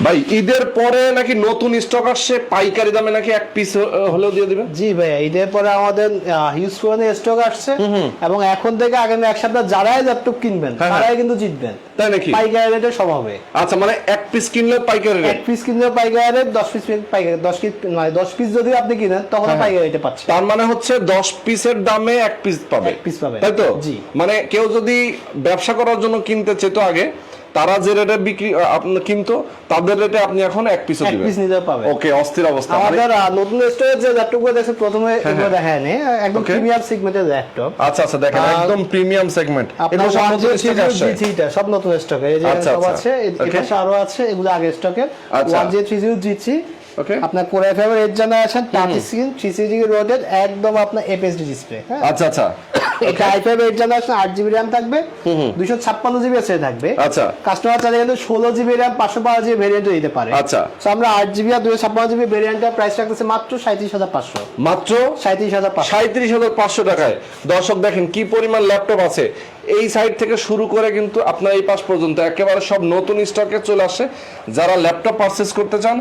ভাই ঈদের পরে নাকি নতুন স্টক আসছে? পাইকারি দামে নাকি এক পিস হলেও দিয়ে দিবেন? জি ভাইয়া ঈদের পরে আমাদের হিউজ পরিমাণে স্টক আসছে। এবং এখন থেকে আগামী এক সপ্তাহ যারাই ল্যাপটপ কিনবেন হ্যাঁ, হ্যাঁ। তারাই কিন্তু জিতবেন। তাই নাকি? পাইকারি রেটে সব হবে। আচ্ছা মানে এক পিস কিনলে পাইকারি রেট এক পিস কিনলে পাইকারি রেট দশ পিস পাইকারি দশ পিস মানে দশ পিস যদি আপনি কিনেন তখন হ্যাঁ, পাইকারি রেটে পাচ্ছেন। তার মানে হচ্ছে দশ পিসের দামে এক পিস পাবে। এক piece পাবে। তাই তো? জি। মানে কেউ যদি ব্যবসা করার জন্য কিনতে চেত আগে তারা যে রেটে বিক্রি আপনি কিনতো তাদের রেটে আপনি এখন এক পিসও এক দিবেন। পিস নিতে পাবেন ওকে অস্থির অবস্থা। মানে- আমাদের নতুন স্টোরে যে ল্যাপটপগুলো দেখছেন প্রথমে এগুলো দেখায় নেই। একদম প্রিমিয়াম সেগমেন্টের ল্যাপটপ আচ্ছা আচ্ছা দেখেন একদম প্রিমিয়াম সেগমেন্ট এটা সব নতুন স্টক আসছে। জি সব নতুন স্টকে এই যে আচ্ছা, সব আচ্ছা। আছে এ- পাশে আরও আছে এগুলো আগে স্টকের আচ্ছা। One Okay. আপনার কোর এফ এর eight generation touch screen three CG রোডেড একদম আপনার ডিসপ্লে হ্যাঁ? আচ্ছা আচ্ছা। এটা আই ফাইভ এইট জেনারেশন আট জিবি র্যাম থাকবে দুইশো ছাপ্পান্ন জিবি এসে থাকবে। আচ্ছা। কাস্টমার চাইলে কিন্তু ষোলো জিবি র্যাম পাঁচশো বারো জিবি ভেরিয়েন্টও দিতে পারে। আচ্ছা। তো আমরা আট জিবি আর দুইশো ছাপ্পান্ন জিবি ভেরিয়েন্টের প্রাইস রাখতেছি মাত্র সাঁত্রিশ হাজার পাঁচশো। মাত্র সাঁত্রিশ হাজার পাঁচশো। সাঁত্রিশ হাজার পাঁচশো টাকায়। দর্শক দেখেন কি পরিমাণ ল্যাপটপ আছে। এই সাইড থেকে শুরু করে কিন্তু আপনার এই পাশ পর্যন্ত একেবারে সব নতুন স্টকে চলে আসে। যারা ল্যাপটপ পারচেস করতে চান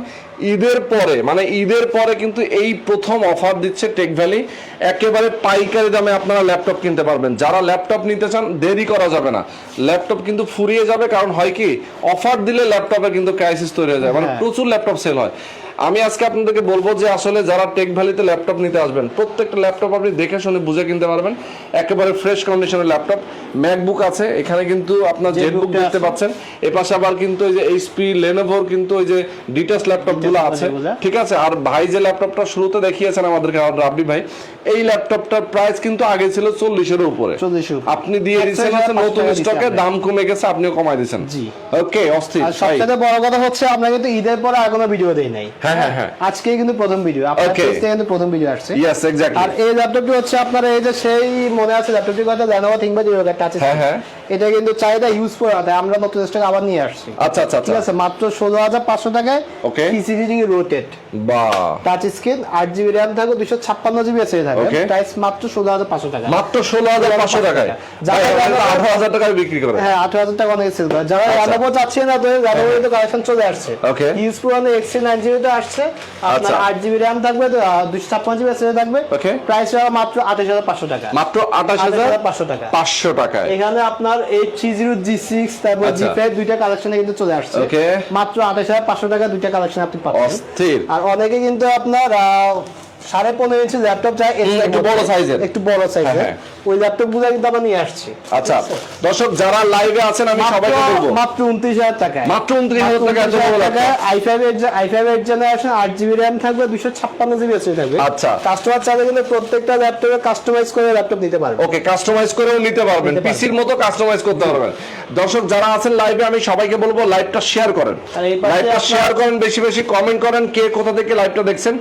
ঈদের পরে মানে ঈদের পরে কিন্তু এই প্রথম অফার দিচ্ছে টেক ভ্যালি একেবারে পাইকারি দামে আপনারা ল্যাপটপ কিনতে পারবেন। যারা ল্যাপটপ নিতে চান দেরি করা যাবে না। ল্যাপটপ কিন্তু ফুরিয়ে যাবে কারণ হয় কি অফার দিলে ল্যাপটপে কিন্তু ক্রাইসিস তৈরি হয়ে যায়। মানে হ্যাঁ। প্রচুর ল্যাপটপ সেল হয়। আমি আজকে আপনাদেরকে বলব যে আসলে যারা টেক ভ্যালিতে ল্যাপটপ নিতে আসবেন প্রত্যেকটা ল্যাপটপ আপনি দেখে শুনে বুঝে কিনতে পারবেন। একেবারে ফ্রেশ কন্ডিশনের ল্যাপটপ ম্যাকবুক আছে এখানে কিন্তু আপনার জেটবুক দেখতে। পাচ্ছেন। এপাশে আবার কিন্তু ওই যে এইচপি লেনোভোর কিন্তু ওই যে ডিটেলস ল্যাপটপগুলো আছে ঠিক আছে? আর ভাই যে ল্যাপটপটা শুরুতে দেখিয়েছেন আমাদেরকে রাব্বি ভাই এই ল্যাপটপটার প্রাইস কিন্তু আগে ছিল চল্লিশের উপরে। 40 এর উপরে। আপনি দিয়ে দিচ্ছেন হচ্ছে পাঁচ নতুন স্টকে দাম কমে গেছে আপনিও কমাই দিচ্ছেন। জি। ওকে অস্থির। সবচেয়ে বড় কথা হচ্ছে আমরা কিন্তু ঈদের পরে আর কোনো ভিডিও দেই নাই। হ্যাঁ, হ্যাঁ, হ্যাঁ। আজকে কিন্তু প্রথম ভিডিও আপনার কিন্তু প্রথম ভিডিও আসছে ইয়েস এক্স্যাক্টলি আর এই ল্যাপটপটি হচ্ছে আপনার এই যে সেই মনে আছে ল্যাপটপটির কথা জানাব ThinkPad যে টাচ হ্যাঁ, হ্যাঁ। এটা কিন্তু চাহিদা ইউজ করে তাই আমরা নতুন স্টক আবার নিয়ে আসছি। আচ্ছা আচ্ছা ঠিক আচ্ছা আছে মাত্র ষোলো হাজার পাঁচশো টাকায় Okay. পিসিডি রোটেট বাহ। টাচ স্ক্রিন আট জিবি র্যাম থাকবে দুশো ছাপ্পান্ন জিবি থাকবে। Okay. প্রাইস মাত্র ষোলো হাজার পাঁচশো টাকা মাত্র ষোলো হাজার পাঁচশো টাকায়। যারা আঠারো হাজার টাকায় বিক্রি করে। হ্যাঁ আঠারো হাজার টাকা অনেক সেল করে। যারা আচ্ছা। রানাবো চাচ্ছে না তো রানাবো তো কালেকশন চলে আসছে। Okay. ইউজ পুরানো এক্সি নাইন জিবিটা আসছে। আপনার আচ্ছা। আট জিবি র্যাম থাকবে দুশো ছাপ্পান্ন জিবি এসে থাকবে। Okay. প্রাইস মাত্র আঠাশ হাজার পাঁচশো টাকা মাত্র আঠাশ হাজার 28,500 টাকা। পাঁচশো টাকায়। এখানে আপনার eight three zero G six তারপর। জি ফাইভ দুইটা কালেকশনে কিন্তু চলে আসছে। মাত্র আঠাশ হাজার পাঁচশো টাকা দুইটা কালেকশন আপনি পাচ্ছেন। আর অনেকে কিন্তু আপনার সাড়ে পনেরো ইঞ্চি ল্যাপটপ চাই একটু বড় size-এর। একটু বড় সাইজের হ্যাঁ, ওই ল্যাপটপগুলো কিন্তু আমরা নিয়ে আসছি। আচ্ছা দর্শক যারা লাইভে আছেন আমি সবাইকে বলব। মাত্র উনত্রিশ হাজার মাত্র 29,000 টাকায় এত বড় laptop। I five I five generation আট জিবি র্যাম থাকবে দুশো ছাপ্পান্ন জিবি এসে থাকবে। আচ্ছা। কাস্টমার চাইলে কিন্তু প্রত্যেকটা ল্যাপটপে কাস্টমাইজ করে ল্যাপটপ নিতে পারবে। ওকে কাস্টমাইজ করেও নিতে পারবেন পিসির মতো কাস্টমাইজ করতে পারবেন। দর্শক যারা আছেন লাইভে আমি সবাইকে বলব লাইভটা শেয়ার করেন। লাইভটা শেয়ার করেন বেশি বেশি কমেন্ট করেন কে কোথা থেকে লাইভটা দেখছেন।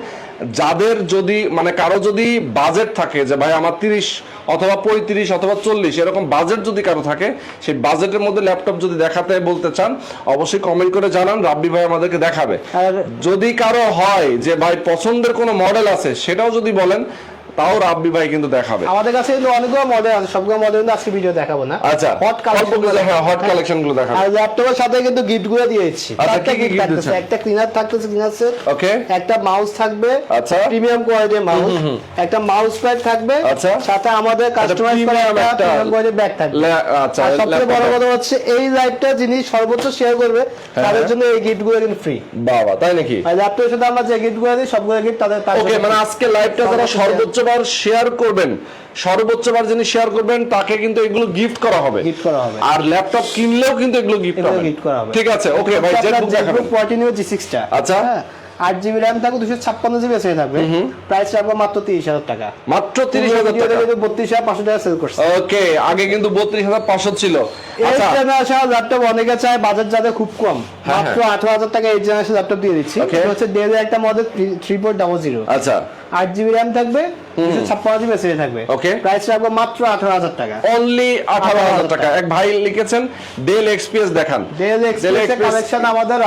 যাদের যদি মানে কারও যদি বাজেট থাকে যে ভাই আমার তিরিশ অথবা পঁয়ত্রিশ অথবা চল্লিশ এরকম বাজেট যদি কারও থাকে সেই বাজেটের মধ্যে ল্যাপটপ যদি দেখাতে বলতে চান অবশ্যই কমেন্ট করে জানান রাব্বি ভাই আমাদেরকে দেখাবে। যদি কারও হয় যে ভাই পছন্দের কোনো মডেল আছে সেটাও যদি বলেন তাও রাব্বি ভাই কিন্তু দেখাবে। আমাদের কাছে কিন্তু অনেকগুলো মডেল আছে সবগুলো মডেল কিন্তু আজকে ভিডিও দেখাবো না। আচ্ছা হট কালেকশন হ্যাঁ হট কালেকশনগুলো দেখাবে। আর ল্যাপটপের সাথে কিন্তু গিফটগুলো দিয়েছি আচ্ছা, কি gift দিচ্ছেন? একটা ক্লিনার থাকতেছে ক্লিনার সেট ওকে একটা মাউস থাকবে আচ্ছা। প্রিমিয়াম কোয়ালিটির মাউস একটা মাউস প্যাড থাকবে আচ্ছা। সাথে আমাদের কাস্টমাইজ করা একটা প্রিমিয়াম কোয়ালিটির ব্যাগ থাকবে। আচ্ছা, সবচেয়ে বড় কথা হচ্ছে এই লাইভটা যিনি সর্বোচ্চ শেয়ার করবে তাদের হ্যাঁ। জন্য এই গিফটগুলো কিন্তু ফ্রি বাবা তাই নাকি? আর ল্যাপটপের সাথে আমরা যে গিফটগুলো দিই সবগুলো গিফট তাদের ওকে মানে আজকে লাইভটা যারা সর্বোচ্চ সর্বোচ্চ বার শেয়ার করবেন সর্বোচ্চ বার যিনি শেয়ার করবেন তাকে কিন্তু এগুলো গিফট করা হবে গিফট করা হবে। আর ল্যাপটপ কিনলেও কিন্তু এগুলো গিফট হবে করা হবে। ঠিক আছে ওকে ভাই জেটবুক দেখাবেন পার্টি ফোরটিন জি টা আচ্ছা। আট জিবি র্যাম থাকবে দুশো ছাপ্পান্ন জিবি এসে থাকবে। প্রাইস রাখব মাত্র তিরিশ হাজার টাকা। মাত্র তিরিশ হাজার টাকা। বত্রিশ হাজার পাঁচশো টাকা সেল করছে। ওকে আগে কিন্তু বত্রিশ হাজার পাঁচশো ছিল। এই আচ্ছা জেনারেশন ল্যাপটপ অনেকে চায় বাজার যাদের খুব কম। হ্যাঁ, মাত্র আঠারো হাজার টাকা এই জেনারেশন ল্যাপটপ দিয়ে দিচ্ছি। হচ্ছে ডেলের একটা model three four double zero আচ্ছা। আট জিবি র্যাম থাকবে ছাপ্পান্ন জিবি এসে থাকবে। Okay. প্রাইস রাখব মাত্র আঠারো হাজার টাকা। অনলি আঠারো হাজার টাকা। এক ভাই লিখেছেন ডেল এক্সপিএস দেখান। ডেল Dell কালেকশন আমাদের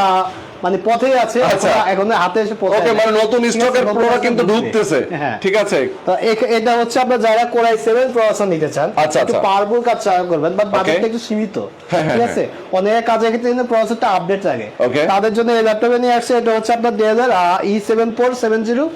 মানে পথেই আছে আচ্ছা। এখন- হাতে এসে পৌঁছায় ওকে মানে নতুন স্টকের প্রোডাক্ট কিন্তু ঢুকতেছে। হ্যাঁ। ঠিক আছে। তো এটা হচ্ছে আপনার যারা কোরাই সেভেন প্রসেসর নিতে চান আচ্ছা, একটু আচ্ছা। কাজ চালু করবেন বাট বাজেটটা একটু সীমিত। হ্যাঁ, হ্যাঁ, ঠিক আছে? অনেক কাজের ক্ষেত্রে কিন্তু প্রসেসরটা আপডেট লাগে। তাদের জন্য এই ল্যাপটপে নিয়ে আসছে এটা হচ্ছে আপনার দুই হাজার E seven four seven zero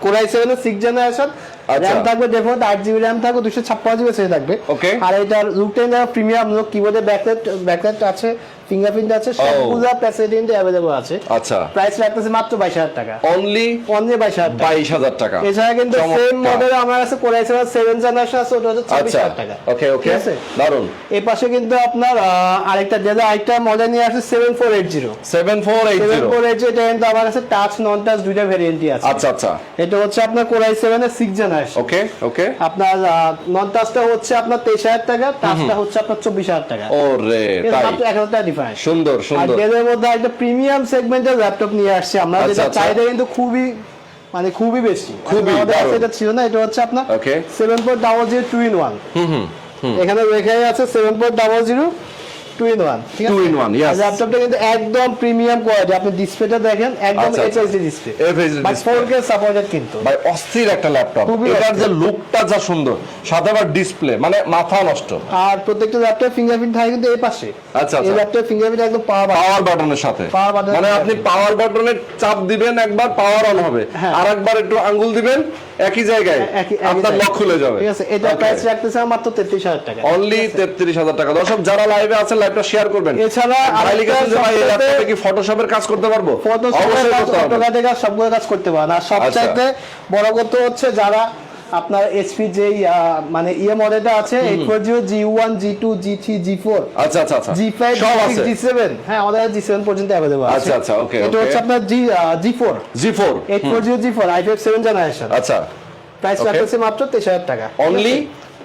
core I seven six generation আচ্ছা। র্যাম থাকবে ডেফোর্ট আট জিবি র্যাম থাকবে দুশো ছাপ্পান্ন জিবি থাকবে. আর এটার লুক টেন প্রিমিয়াম লুক কিবোর্ডে ব্যাকলাইট ব্যাকলাইট আছে। ফিঙ্গারপ্রিন্ট আছে সবগুলো প্যাসেজেন্ট অ্যাভেলেবল আছে। আচ্ছা। প্রাইস রাখতেছে মাত্র বাইশ হাজার টাকা। অনলি অনলি বাইশ হাজার টাকা। এছাড়া কিন্তু সেম মডেল আমার কাছে কোরাই সেভেন সেভেন জেনারেশন আছে ওটা হচ্ছে আচ্ছা। টাকা। ওকে ওকে দারুণ এই পাশে কিন্তু আপনার আরেকটা যেটা আরেকটা মডেল নিয়ে আসছে seven four eight zero seven four eight seven zero four eight zero এটা কিন্তু আমার কাছে টাচ নন টাচ দুইটা ভেরিয়েন্টই আছে। আচ্ছা আচ্ছা। এটা হচ্ছে আপনার কোরাই সেভেনের সিক্স জেনারেশন ওকে ওকে আপনার নন টাচটা হচ্ছে আপনার তেইশ হাজার টাকা টাচটা হচ্ছে আপনার চব্বিশ হাজার টাকা। ও রে তাই। মাত্র টাকা ডিফারেন্স সুন্দর সুন্দর। ডেলের মধ্যে একটা প্রিমিয়াম সেগমেন্টের ল্যাপটপ নিয়ে আসছে। আমরা আচ্ছা, যেটা আচ্ছা। চাহিদা কিন্তু খুবই মানে খুবই বেশি। খুবই, এটা ছিল না এটা হচ্ছে আপনার. Seven four double zero two in one এখানে লেখাই আছে seven four double zero two in one ঠিক আছে? Two in one, yes. ল্যাপটপটা কিন্তু একদম প্রিমিয়াম কোয়ালিটি আপনি ডিসপ্লেটা দেখেন একদম display FHD but display। Four K supported কিন্তু। ভাই অস্থির একটা ল্যাপটপ এটার যে লুকটা যা সুন্দর সাথে আবার ডিসপ্লে মানে মাথা নষ্ট। আর প্রত্যেকটা ল্যাপটপ ফিঙ্গারপ্রিন্ট থাকে কিন্তু এই পাশে। আচ্ছা, এই আচ্ছা। ল্যাপটপ ফিঙ্গারপ্রিন্ট একদম পাওয়া পাওয়ার বাটনের সাথে। মানে আপনি পাওয়ার বাটনে চাপ দিবেন একবার পাওয়ার অন হবে। হ্যাঁ। আর একবার একটু আঙ্গুল দিবেন একই জায়গায়? আপনার লক খুলে যাবে। ঠিক আছে এটা প্রাইস রাখতেছে মাত্র তেত্রিশ হাজার টাকা। অনলি তেত্রিশ হাজার টাকা। দর্শক যারা লাইভে আছেন লাইভটা শেয়ার করবেন। এছাড়া ভাই আরেকটা লিখেছেন যে ভাই এই সবচেয়ে- ল্যাপটপে কি ফটোশপের কাজ করতে পারব? অবশ্যই করতে পারব কাজ সবগুলো কাজ করতে পারব আর সবচাইতে বড় কথা হচ্ছে যারা আপনার এইচপি যে মানে ইয়ে মডেলটা আছে eight four zero G one G two G three G four আচ্ছা আচ্ছা জি ফাইভ জি সেভেন হ্যাঁ আমাদের জি সেভেন পর্যন্ত অ্যাভেলেবল আচ্ছা, আচ্ছা, okay, এটা হচ্ছে আপনার G G four G four eight four zero G four I five seven generation আচ্ছা। প্রাইস. রাখতেছে মাত্র তেইশ হাজার টাকা। Only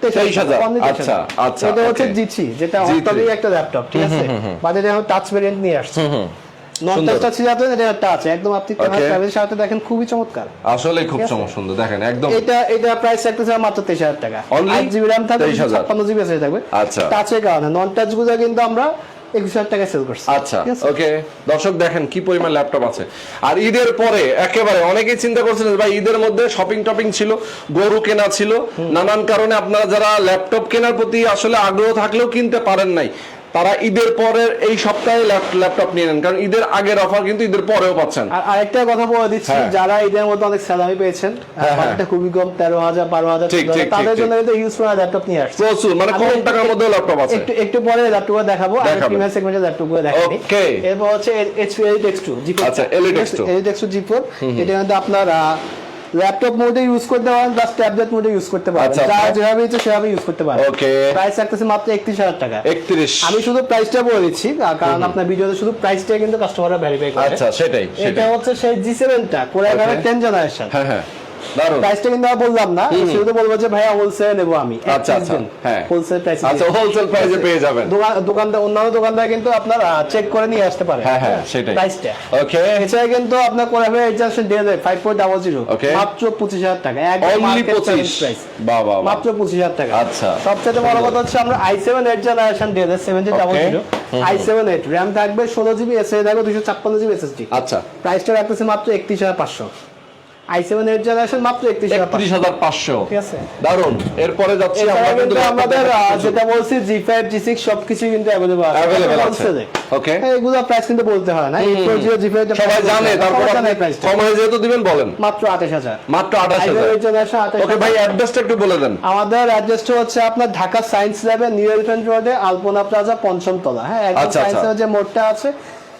তেইশ 23,000 only 23,000 আচ্ছা, আচ্ছা, এটা হচ্ছে okay. জি থ্রি যেটা G3 একটা ল্যাপটপ ঠিক আছে? বাজারে এখন টাচ ভেরিয়েন্ট নিয়ে আসছে। নন সুন্দর। টাচটা ছিল আপনার এটা টাচ একদম আপনি ক্যামেরা Okay. সাথে দেখেন খুবই চমৎকার। আসলে খুব ঠিক আছে? চমক সুন্দর দেখেন একদম। এটা এটা প্রাইস রাখতেছে মাত্র তেইশ হাজার টাকা। Only জিবি র্যাম থাকবে 23,000 জিবি এসে থাকবে। আচ্ছা। টাচের কারণে নন টাচগুলো কিন্তু আমরা একুশ হাজার টাকায় সেল করছি। আচ্ছা ওকে দর্শক দেখেন কি পরিমাণ ল্যাপটপ আছে। আর ঈদের পরে একেবারে অনেকেই চিন্তা করছিলেন ভাই ঈদের মধ্যে শপিং টপিং ছিল গরু কেনা ছিল। নানান কারণে আপনারা যারা ল্যাপটপ কেনার প্রতি আসলে আগ্রহ থাকলেও কিনতে পারেন নাই। তারা ঈদের পরের এই সপ্তাহে ল্যাপটপ নিয়ে নেন কারণ ঈদের আগের অফার কিন্তু ঈদের পরেও পাচ্ছেন। আর আরেকটা কথা বলে দিচ্ছি হ্যাঁ। যারা ঈদের মধ্যে অনেক স্যালারি পেয়েছেন হ্যাঁ, বাজেটটা খুবই কম তেরো হাজার বারো হাজার তাদের জন্য কিন্তু ইউজ করা ল্যাপটপ নিয়ে আসছে। প্রচুর মানে কম টাকার মধ্যে ল্যাপটপ আছে। একটু একটু পরে ল্যাপটপ দেখাবো দেখাবেন। প্রিমিয়ার সেগমেন্টের ল্যাপটপগুলো দেখাবো. এরপর হচ্ছে HP elite X two G আচ্ছা, Elite X2 elite X two G four এটা কিন্তু আপনার ল্যাপটপ মোডে ইউজ করতে পারেন প্লাস ট্যাবলেট মোডে ইউজ করতে পারেন। আচ্ছা, যা। যেভাবে ইচ্ছে সেভাবে ইউজ করতে পারেন। ওকে প্রাইস রাখতেছে মাত্র একত্রিশ হাজার টাকা। একত্রিশ। আমি শুধু প্রাইসটা বলে দিচ্ছি কারণ আপনার ভিডিওতে শুধু প্রাইসটা কিন্তু কাস্টমাররা ভেরিফাই করে। আচ্ছা সেটাই সেটা হচ্ছে সেই জি সেভেনটা কোরআন Okay. টেন জেনারেশন হ্যাঁ হ্যাঁ। প্রাইসটা কিন্তু বললাম না শুধু বলব যে ভাইয়া হোলসেল নেব আমি। আচ্ছা আচ্ছা হ্যাঁ। হোলসেল প্রাইস আচ্ছা হোলসেল প্রাইসে পেয়ে যাবেন। দোকানদার অন্যান্য দোকানদার কিন্তু আপনার চেক করে নিয়ে আসতে পারে। হ্যাঁ হ্যাঁ সেটাই। প্রাইসটা ওকে এছাড়া কিন্তু আপনার করে হবে এক্সামশন দিয়ে দেয় five point double zero Okay. মাত্র পঁচিশ হাজার টাকা। একদম অনলি market পঁচিশ। challenge বাহ। মাত্র পঁচিশ হাজার টাকা। আচ্ছা। সবচেয়ে বড় কথা হচ্ছে আমরা আই সেভেন এইট জেনারেশন দিয়ে দেয়। Seven double Okay. Zero I seven eight RAM থাকবে ষোলো জিবি এস থাকবে দুশো ছাপ্পান্ন জিবি এসএসডি আচ্ছা। প্রাইসটা রাখতেছে মাত্র একত্রিশ জেনারেশন মাত্র একত্রিশ হাজার একত্রিশ হাজার পাঁচশো। ঠিক আছে। দারুণ এরপরে যাচ্ছি আমরা কিন্তু কিন্তু আমাদের যেটা বলছি জি ফাইভ জি সিক্স সবকিছু কিন্তু অ্যাভেলেবল আছে। Available আছে। Wholesale-এ। Okay. এগুলো প্রাইস কিন্তু বলতে হয় না। এই ফোর জিরো সবাই জানে তারপর আপনি প্রাইসটা যেহেতু দিবেন বলেন। মাত্র আঠাশ হাজার। মাত্র আঠাশ হাজার। জেনারেশন আঠাশ ওকে ভাই অ্যাড্রেসটা একটু বলে দেন। আমাদের অ্যাড্রেসটা হচ্ছে আপনার ঢাকা সায়েন্স ল্যাবে নিউ এলিফেন্ট রোডে আলপনা প্লাজা পঞ্চম তলা হ্যাঁ একদম আচ্ছা, সায়েন্স আচ্ছা। যে মোড়টা আছে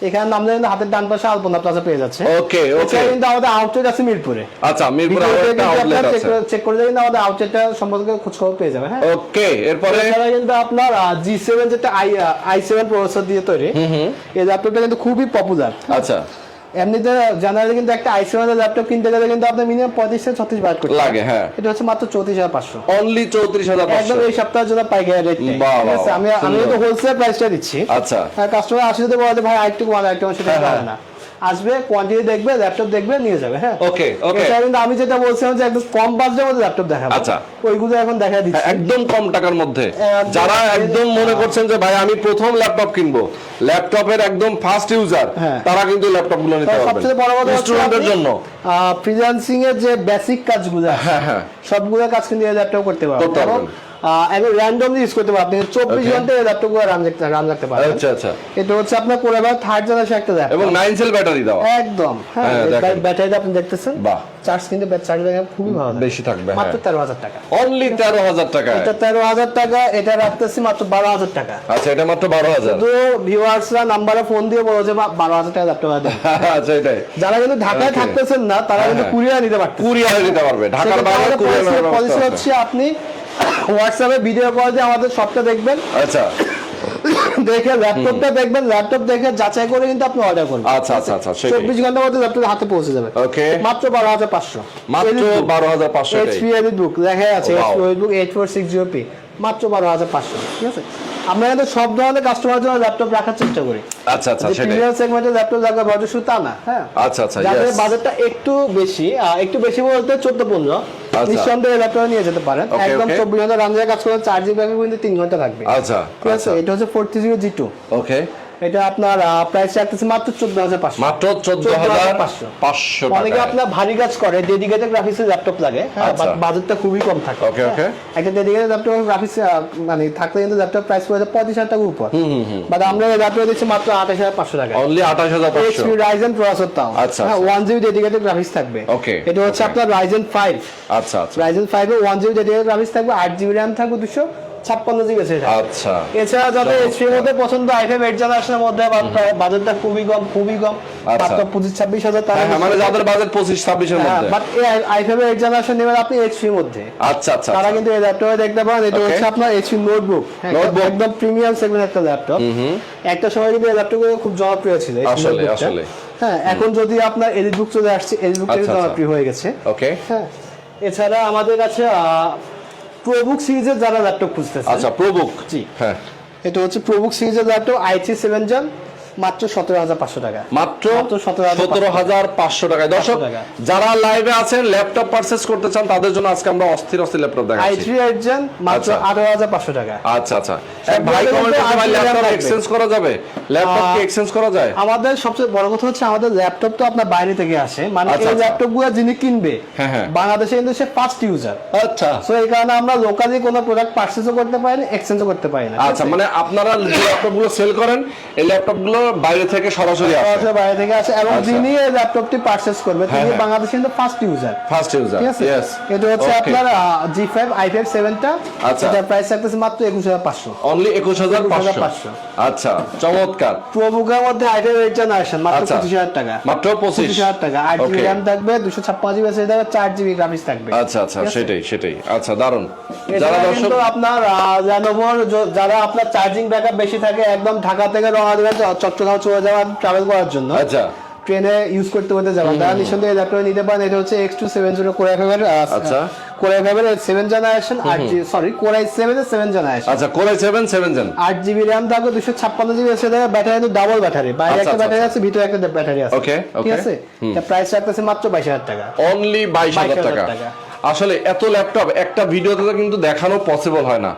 এখানে নামলে কিন্তু হাতের ডান পাশে আলপনা প্লাজা পেয়ে যাচ্ছে। ওকে ওকে কিন্তু আমাদের আউটলেট আছে মিরপুরে। আচ্ছা মিরপুরে একটা আউটলেট আছে। চেক করে দেখেন আমাদের আউটলেটটা সম্পর্কে খোঁজ খবর পেয়ে যাবে হ্যাঁ? ওকে এরপরে? এছাড়া কিন্তু আপনার G7 যেটা আই আই সেভেন প্রসেসর দিয়ে তৈরি এই ল্যাপটপটা কিন্তু খুবই পপুলার আচ্ছা। এমনিতে জানালে কিন্তু একটা আইসি সেভেন ল্যাপটপ কিনতে গেলে কিন্তু আপনার মিনিমাম পঁয়ত্রিশ থেকে ছত্রিশ বার করতে লাগে, হ্যাঁ। এটা হচ্ছে মাত্র চৌত্রিশ হাজার পাঁচশো। অনলি চৌত্রিশ হাজার একদম এই সপ্তাহের জন্য পাইকারি রেট আমি আমি তো হোলসেল প্রাইসটা দিচ্ছি। আচ্ছা। কাস্টমার আসে যদি বলে যে ভাই আরেকটু কমান আরেকটু সেটা হ্যাঁ, হ্যাঁ। না। আসবে কোয়ান্টিটি দেখবে ল্যাপটপ দেখবে নিয়ে যাবে হ্যাঁ? ওকে ওকে কিন্তু আমি যেটা বলছিলাম যে একদম কম বাজেটের মধ্যে ল্যাপটপ দেখাবো। আচ্ছা। ওইগুলো এখন দেখা দিচ্ছি। একদম কম টাকার মধ্যে। যারা একদম মনে করছেন যে ভাই আমি প্রথম ল্যাপটপ কিনবো। ল্যাপটপের একদম ফার্স্ট ইউজার হ্যাঁ। তারা কিন্তু ল্যাপটপগুলো নিতে তবে পারবেন সবচেয়ে বড় কথা হচ্ছে স্টুডেন্টের জন্য। ফ্রিল্যান্সিং এর যে বেসিক কাজগুলো হ্যাঁ হ্যাঁ। সবগুলো কাজ কিন্তু ল্যাপটপ করতে পারবেন। করতে পারবেন। আহ, একদম র্যান্ডমলি ইউজ করতে পারবেন আপনি চব্বিশ. ঘণ্টা এই ল্যাপটপগুলো রান রাখতে রান রাখতে পারবেন আচ্ছা আচ্ছা। এটা হচ্ছে আপনার করে থার্ড জেনারেশন একটা ল্যাপটপ এবং নাইন সেল ব্যাটারি দাও একদম। হ্যাঁ হ্যাঁ। ব্যাটারিটা আপনি দেখতেছেন? বাহ। চার্জ কিন্তু চার্জ ব্যাকআপ খুবই ভালো বেশি থাকবে মাত্র হ্যাঁ তেরো হাজার টাকা। অনলি তেরো হাজার টাকা এটা তেরো হাজার টাকা এটা রাখতেছি মাত্র বারো হাজার টাকা। আচ্ছা এটা মাত্র বারো হাজার। তো ভিউয়ার্সরা নাম্বারে ফোন দিয়ে বলো যে বারো হাজার টাকা ল্যাপটপ আচ্ছা এটাই। যারা কিন্তু ঢাকায় থাকতেছেন না তারা কিন্তু হ্যাঁ। কুরিয়ার নিতে পারতেন কুরিয়ারে নিতে পারবে। ঢাকার বাইরে কুরিয়ার পলিসি হচ্ছে আপনি হোয়াটসঅ্যাপে ভিডিও কল দিয়ে আমাদের শপটা দেখবেন। আচ্ছা। দেখে ল্যাপটপটা দেখবেন ল্যাপটপ দেখে যাচাই করে কিন্তু আপনি অর্ডার করবেন। আচ্ছা আচ্ছা আচ্ছা চব্বিশ ঘণ্টার মধ্যে ল্যাপটপ হাতে পৌঁছে যাবে। ওকে মাত্র বারো হাজার পাঁচশো। মাত্র বারো হাজার পাঁচশো এইচপি এলিট বুক লেখা আছে book eight four six zero P মাত্র বারো হাজার পাঁচশো ঠিক আছে? আমরা কিন্তু সব ধরনের কাস্টমার জন্য ল্যাপটপ রাখার চেষ্টা করি। আচ্ছা আচ্ছা প্রিমিয়াম সেগমেন্টের ল্যাপটপ রাখা বড় শুধু তা না হ্যাঁ? আচ্ছা আচ্ছা যাদের বাজেটটা একটু বেশি একটু বেশি বলতে চোদ্দ পনেরো। নিঃসন্দেহে ল্যাপটপ নিয়ে যেতে পারেন। একদম চব্বিশ ঘণ্টা রান কাজ করে চার্জিং ব্যাকআপ কিন্তু তিন ঘণ্টা থাকবে আচ্ছা ঠিক আছে? আচ্ছা। এটা হচ্ছে four three zero G two okay এটা আপনার প্রাইস রাখতেছে মাত্র চোদ্দ হাজার পাঁচশো। মাত্র চোদ্দ হাজার পাঁচশো। অনেকে আপনার ভারী কাজ করে ডেডিকেটেড গ্রাফিক্সের ল্যাপটপ লাগে আচ্ছা। বাজেটটা খুবই কম থাকে। Okay, okay. হ্যাঁ। একটা ডেডিকেটেড ল্যাপটপ গ্রাফিক্স মানে থাকলে কিন্তু ল্যাপটপ প্রাইস পড়ে যায় পঁয়ত্রিশ হাজার টাকা উপর। বাট আমরা ল্যাপটপ দিচ্ছি মাত্র আঠাশ হাজার পাঁচশো টাকা অনলি আঠাশ হাজার পাঁচশো। রাইজেন প্রসেসর তাও। আচ্ছা। ওয়ান জিবি ডেডিকেটেড গ্রাফিক্স থাকবে। Okay, এটা হচ্ছে. আপনার রাইজেন ফাইভ আচ্ছা আচ্ছা। Ryzen five one GB dedicated graphics থাকবে আট জিবি র্যাম থাকবে দুশো। ছাপ্পান্ন জিবি এসে আচ্ছা। এছাড়া যাদের এইচপি এর মধ্যে পছন্দ এইট জেনারেশনের মধ্যে বাজেটটা খুবই কম খুবই কম। আচ্ছা। মাত্র পঁচিশ ছাব্বিশ হাজার টাকা হ্যাঁ হ্যাঁ, মানে যাদের বাজেট পঁচিশ ছাব্বিশের মধ্যে। বাট এইট জেনারেশন নেবেন আপনি এইচপি এর মধ্যে। আচ্ছা আচ্ছা তারা আচ্ছা। কিন্তু এই ল্যাপটপে দেখতে পারেন এটা হচ্ছে আপনার এইচপি নোটবুক Notebook। একদম প্রিমিয়াম সেগমেন্ট একটা ল্যাপটপ একটা সময় কিন্তু এই ল্যাপটপ খুব জনপ্রিয় ছিল আসলে, আসলে। হ্যাঁ এখন যদি আপনার এলিট বুক চলে আসছে এলিট বুক আচ্ছা, আচ্ছা। জনপ্রিয় হয়ে গেছে। ওকে হ্যাঁ। এছাড়া আমাদের কাছে প্রবুক সিরিজের যারা ল্যাপটপ খুঁজতেছে আচ্ছা প্রবুক জি। হ্যাঁ। এটা হচ্ছে প্রবুক সিরিজের ল্যাপটপ আইসি সেভেন জন মাত্র সতেরো হাজার পাঁচশো টাকা। মাত্র মাত্র 17,500 সতেরো হাজার পাঁচশো টাকায়। দর্শক যারা লাইভে আছেন ল্যাপটপ পারচেস করতে চান তাদের জন্য আজকে আমরা অস্থির অস্থির ল্যাপটপ দেখাচ্ছি। মাত্র আচ্ছা। আঠারো হাজার পাঁচশো টাকা। আচ্ছা আচ্ছা। ভাই ল্যাপটপ এক্সচেঞ্জ করা যাবে? ল্যাপটপ কি এক্সচেঞ্জ করা যায়? আমাদের সবচেয়ে বড় কথা হচ্ছে আমাদের ল্যাপটপ তো আপনার বাইরে থেকে আসে। মানে আচ্ছা, এই আচ্ছা। ল্যাপটপগুলো যিনি কিনবে হ্যাঁ, হ্যাঁ। বাংলাদেশে কিন্তু সে ফার্স্ট ইউজার আচ্ছা। সো এই কারণে আমরা লোকালি কোনো প্রোডাক্ট করতে পারি না এক্সচেঞ্জও করতে পারি না। আচ্ছা মানে আপনারা ল্যাপটপগুলো সেল করেন এই ল্যাপটপগুলো বাইরে থেকে সরাসরি আসে। বাইরে থেকে আসে এবং আচ্ছা। যিনি এই ল্যাপটপটি পারচেজ করবে হ্যাঁ, তিনি হ্যাঁ। বাংলাদেশে কিন্তু first user first user yes এটা হচ্ছে আপনার জি ফাইভ আই ফাইভ সেভেনটা আচ্ছা। এটা প্রাইস থাকতেছে মাত্র একুশ হাজার পাঁচশো। অনলি একুশ হাজার পাঁচশো। 21,500 আচ্ছা চমৎকার। প্রবুকের মধ্যে আই ফাইভ এইট জেনারেশন মাত্র আচ্ছা। পঁচিশ হাজার টাকা। মাত্র পঁচিশ। পঁচিশ হাজার টাকা। আট জিবি Okay. র্যাম থাকবে দুশো ছাপ্পান্ন জিবি এসে থাকবে চার জিবি গ্রাফিক্স থাকবে। আচ্ছা আচ্ছা সেটাই সেটাই। আচ্ছা দারুণ যারা দর্শক আপনার লেনোভোর যারা আপনার চার্জিং ব্যাকআপ বেশি থাকে একদম ঢাকা থেকে রওনা দেবেন চট্টগ্রাম চলে যাওয়ার ট্রাভেল করার জন্য। আচ্ছা। ট্রেনে ইউজ করতে করতে যাবেন তারা নিঃসন্দেহে ল্যাপটপ নিতে পারেন। এটা হচ্ছে X two seven zero core i ফাইভের আচ্ছা। কোরাই ফাইভের সেভেন জেনারেশন আট G sorry core i seven এর সেভেন জেনারেশন আচ্ছা কোরে সেভেন সেভেন জেন আট জিবি র্যাম থাকবে দুশো ছাপ্পান্ন জিবি এসে দেবে ব্যাটারি কিন্তু ডাবল ব্যাটারি বাইরে আচ্ছা, একটা আচ্ছা, ব্যাটারি আছে ভিতরে একটা ব্যাটারি আছে। Okay, ঠিক আছে? প্রাইস রাখতেছে মাত্র বাইশ হাজার টাকা। অনলি বাইশ হাজার 22,000 টাকা। টাকা। আসলে এত ল্যাপটপ একটা ভিডিওতে তো কিন্তু দেখানো পসিবল হয় না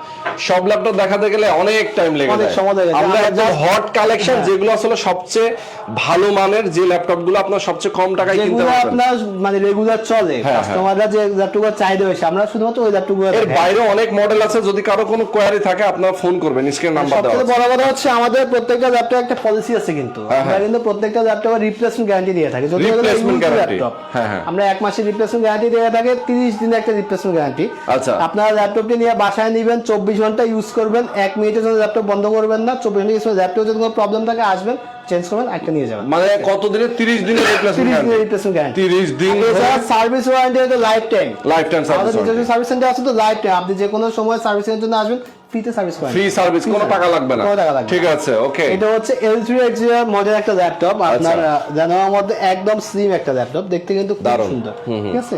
সব ল্যাপটপ দেখাতে গেলে অনেক টাইম লেগে যায়। আমরা একদম হট কালেকশন হ্যাঁ। যেগুলো আসলে সবচেয়ে ভালো মানের যে ল্যাপটপগুলো আপনার সবচেয়ে কম টাকায় কিনতে পারবেন আপনার মানে রেগুলার চলে হ্যাঁ, কাস্টমাররা যে ল্যাপটপ চাহিদা হয়েছে আমরা শুধুমাত্র ওই ল্যাপটপ এর বাইরে অনেক মডেল আছে যদি কারও কোনো কোয়ারি থাকে আপনারা ফোন করবেন স্ক্রিন নাম্বার দেওয়া আছে। বড় কথা হচ্ছে আমাদের প্রত্যেকটা ল্যাপটপ একটা পলিসি আছে কিন্তু হ্যাঁ, আমরা হ্যাঁ। কিন্তু প্রত্যেকটা ল্যাপটপের রিপ্লেসমেন্ট গ্যারান্টি দিয়ে থাকি যদি Replacement guarantee, হ্যাঁ, হ্যাঁ। আমরা এক মাসের রিপ্লেসমেন্ট গ্যারান্টি দিয়ে থাকি তিরিশ দিনের একটা রিপ্লেসমেন্ট গ্যারান্টি আচ্ছা। আপনারা ল্যাপটপটি নিয়ে বাসায় নেবেন চব্বিশ ঘণ্টা ইউজ করবেন এক মিনিটের জন্য ল্যাপটপ বন্ধ করবেন না চব্বিশ ঘণ্টা ইউজ ল্যাপটপ যদি কোনো প্রবলেম থাকে আসবেন চেঞ্জ করবেন একটা নিয়ে যাবেন। মানে কত দিনে 30 দিনের তিরিশ রিপ্লেসমেন্ট দিনের রিপ্লেসমেন্ট গ্যারান্টি 30 দিন এছাড়া service warranty lifetime lifetime service service centre আছে তো লাইফ টাইম আপনি যে কোনো সময় সার্ভিসের জন্য আসবেন ফ্রিতে সার্ভিস করেন। ফ্রি সার্ভিস কোনো টাকা লাগবে না। কোনো টাকা লাগবে ঠিক আছে ওকে এটা হচ্ছে L three eight zero model একটা ল্যাপটপ আপনার আচ্ছা। জানার মধ্যে একদম স্লিম একটা ল্যাপটপ দেখতে কিন্তু খুব। সুন্দর। ঠিক আছে?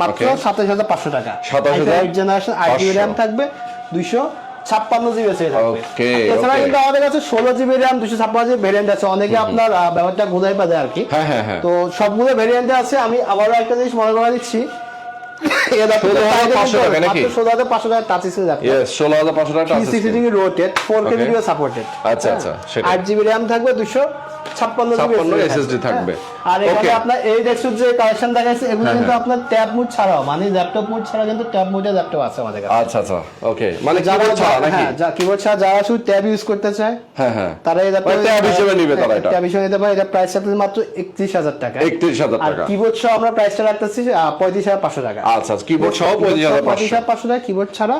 মাত্র. সাতাশ হাজার পাঁচশো টাকা। 27,500 জেনারেশন জিবি র্যাম থাকবে দুইশো ছাপ্পান্ন জিবি আছে এছাড়া কিন্তু আমাদের কাছে ষোলো জিবি র্যাম দুশো ছাপ্পান্ন জিবি ভেরিয়েন্ট আছে। অনেকে আপনার ব্যাপারটা গোদাই পাবে আর কি। হ্যাঁ হ্যাঁ হ্যাঁ। তো সবগুলো ভেরিয়েন্টে আছে। আমি আবারও একটা জিনিস মনে করে দিচ্ছি। এই ল্যাপটপের 16,500 টাকা নাকি? ষোলো হাজার পাঁচশো টাকা টাচ স্ক্রিন ল্যাপটপ ষোলো হাজার পাঁচশো টাকা three sixty degree rotate four K Okay. Supported সেটাই। আট জিবি র্যাম থাকবে দুশো ছাপ্পান্ন থাকবে। আর এখানে আপনার এই যে কালেকশন দেখাচ্ছে এগুলো হ্যাঁ, কিন্তু আপনার ট্যাব মুড ছাড়াও মানে ল্যাপটপ মুড ছাড়া কিন্তু ট্যাব মুডের ল্যাপটপ আছে আমাদের কাছে। আচ্ছা আচ্ছা। ওকে মানে কিবোর্ড ছাড়া নাকি? হ্যাঁ কিবোর্ড ছাড়া যারা শুধু ট্যাব ইউজ করতে চায় হ্যাঁ হ্যাঁ। তারা এই ল্যাপটপ মানে হিসেবে নিবে তারা এটা। ট্যাব হিসেবে নিতে পারে। এটা প্রাইস থাকবে মাত্র একত্রিশ হাজার টাকা। একত্রিশ হাজার আর টাকা। কিবোর্ড সহ আমরা প্রাইসটা রাখতেছি টাকা। আচ্ছা কিবোর্ড সহ পঁয়ত্রিশ হাজার পঁয়ত্রিশ পাঁচশো হাজার পাঁচশো টাকা। কিবোর্ড ছাড়া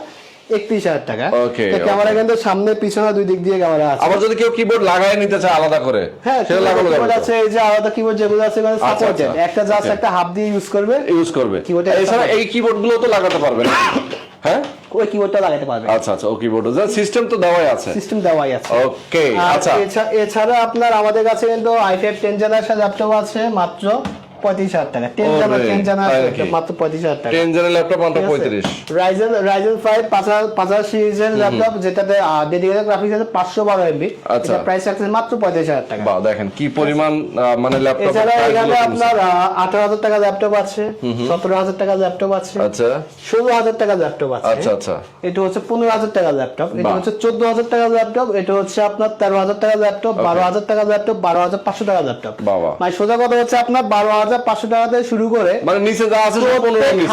একত্রিশ হাজার টাকা। ক্যামেরা কিন্তু সামনে পিছনে দুই দিক দিয়ে ক্যামেরা আছে। আবার যদি কেউ কিবোর্ড নিতে চায় আলাদা করে হ্যাঁ সেটা লাগানো যাবে আছে এই যে আলাদা কিবোর্ড যেগুলো আছে এখানে আচ্ছা, সাপোর্টেড আচ্ছা। একটা জাস্ট একটা হাফ দিয়ে ইউজ করবে ইউজ করবে। এছাড়া এই কিবোর্ডগুলো তো লাগাতে পারবে না। হ্যাঁ? ওই কিবোর্ডটা লাগাতে পারবে। আচ্ছা আচ্ছা ও সিস্টেম তো দেওয়াই আছে। সিস্টেম দেওয়াই আছে। ওকে আচ্ছা। এছাড়া আপনার আমাদের কাছে কিন্তু জেনারেশন ল্যাপটপ আছে মাত্র পঁয়ত্রিশ হাজার টাকা। টেন তাই মাত্র পঁয়ত্রিশ হাজার টাকা। টেন জেনের ল্যাপটপ মাত্র পঁয়ত্রিশ। রাইজেন রাইজেন ফাইভ পাঁচ হাজার পাঁচ হাজার সিরিজের ল্যাপটপ যেটাতে ডেডিকেটেড গ্রাফিক্স আছে পাঁচশো বারো এমবি আচ্ছা। প্রাইস রাখছে মাত্র পঁয়ত্রিশ হাজার টাকা। বা দেখেন কি পরিমাণ মানে ল্যাপটপ এছাড়া এখানে আপনার আঠারো হাজার টাকা ল্যাপটপ আছে সতেরো হাজার টাকা ল্যাপটপ আছে আচ্ছা। ষোলো হাজার টাকা ল্যাপটপ আছে। আচ্ছা আচ্ছা। এটা হচ্ছে পনেরো হাজার টাকা ল্যাপটপ এটা হচ্ছে চোদ্দ হাজার টাকা ল্যাপটপ এটা হচ্ছে আপনার তেরো হাজার টাকা ল্যাপটপ বারো হাজার টাকা ল্যাপটপ বারো হাজার পাঁচশো টাকা ল্যাপটপ বাবা। মানে সোজা কথা হচ্ছে আপনার বারো হাজার পাঁচশো টাকা থেকে শুরু করে মানে নিচে যা আছে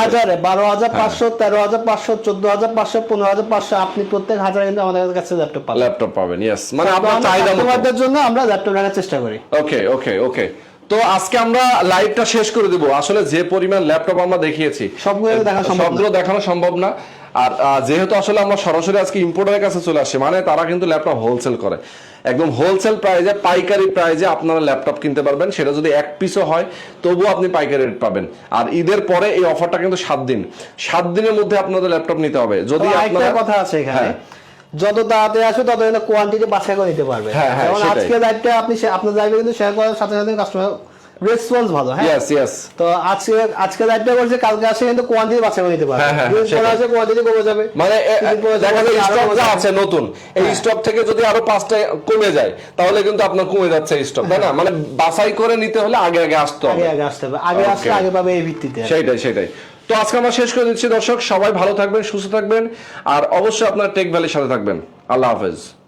হাজারে বারো হাজার পাঁচশো তেরো হাজার পাঁচশো চোদ্দ হাজার পাঁচশো পনেরো হাজার পাঁচশো আপনি প্রত্যেক হাজারে কিন্তু আমাদের কাছে ল্যাপটপ পাবেন। ল্যাপটপ পাবেন ইয়েস মানে আপনার আমরা চাহিদা মতো। জন্য আমরা ল্যাপটপ রাখার চেষ্টা করি। ওকে ওকে ওকে তো আজকে আমরা লাইভটা শেষ করে দিব। আসলে যে পরিমাণ ল্যাপটপ আমরা দেখিয়েছি সবগুলো দেখা সম্ভব সবগুলো দেখানো সম্ভব না। আর যেহেতু আসলে আমরা সরাসরি আজকে ইম্পোর্টারের কাছে চলে আসছি মানে তারা কিন্তু ল্যাপটপ হোলসেল করে। একদম হোলসেল প্রাইজে পাইকারি প্রাইজে আপনারা ল্যাপটপ কিনতে পারবেন সেটা যদি এক পিসও হয় তবুও আপনি পাইকারি রেট পাবেন। আর ঈদের পরে এই অফারটা কিন্তু সাত দিন। সাত দিনের মধ্যে আপনাদের ল্যাপটপ নিতে হবে। যদি তবে আরেকটা কথা আছে এখানে। হ্যাঁ। যত তাড়াতাড়ি আসবে তত কোয়ান্টিটি বাছাই করে নিতে পারবে। হ্যাঁ, হ্যাঁ, যেমন আজকে লাইভটা আপনি আপনার লাইভে কিন্তু শেয়ার করার সাথে সাথে কাস্টমার রেসপন্স ভালো হ্যাঁ? তো আজকে আজকে করছে কালকে আসে কিন্তু কোয়ান্টিটি বাছাই করে নিতে পারবে। হ্যাঁ, হ্যাঁ। পরে আসে কোয়ান্টিটি কমে যাবে। মানে দেখা যায় আরও স্টক যা আছে নতুন এই স্টক থেকে যদি আরও পাঁচটা কমে যায় তাহলে কিন্তু আপনার কমে যাচ্ছে স্টক তাই না? মানে বাছাই করে নিতে হলে আগে আগে আসতে হবে। আগে আগে আসতে হবে। আগে আসলে আগে পাবে এই ভিত্তিতে। সেটাই সেটাই। তো আজকে আমরা শেষ করে দিচ্ছি দর্শক। সবাই ভালো থাকবেন সুস্থ থাকবেন আর অবশ্যই আপনার টেক ভ্যালির সাথে থাকবেন। আল্লাহ হাফেজ।